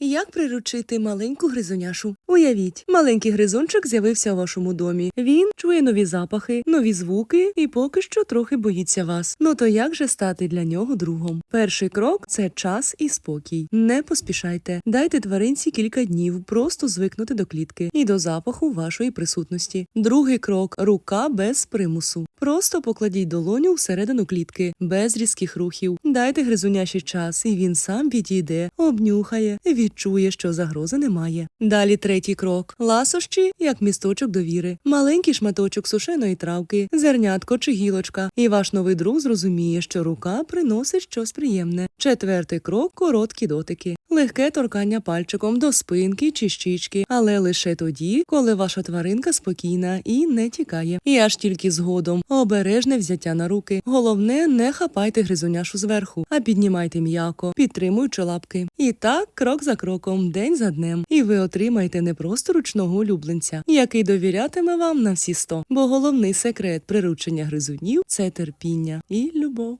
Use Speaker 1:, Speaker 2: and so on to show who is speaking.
Speaker 1: Як приручити маленьку гризоняшу? Уявіть, маленький гризунчик з'явився у вашому домі. Він чує нові запахи, нові звуки і поки що трохи боїться вас. Ну то як же стати для нього другом? Перший крок це час і спокій. Не поспішайте, дайте тваринці кілька днів, просто звикнути до клітки і до запаху вашої присутності. Другий крок рука без примусу. Просто покладіть долоню всередину клітки, без різких рухів. Дайте гризуняші час, і він сам підійде, обнюхає, відчує, що загрози немає. Далі третій крок: ласощі, як місточок довіри, маленький шматочок сушеної травки, зернятко чи гілочка. І ваш новий друг зрозуміє, що рука приносить щось приємне. Четвертий крок короткі дотики. Легке торкання пальчиком до спинки чи щічки, але лише тоді, коли ваша тваринка спокійна і не тікає. І аж тільки згодом обережне взяття на руки. Головне, не хапайте гризуняшу зверху, а піднімайте м'яко, підтримуючи лапки. І так, крок за кроком, день за днем. І ви отримаєте не просто ручного улюбленця, який довірятиме вам на всі сто. Бо головний секрет приручення гризунів це терпіння і любов.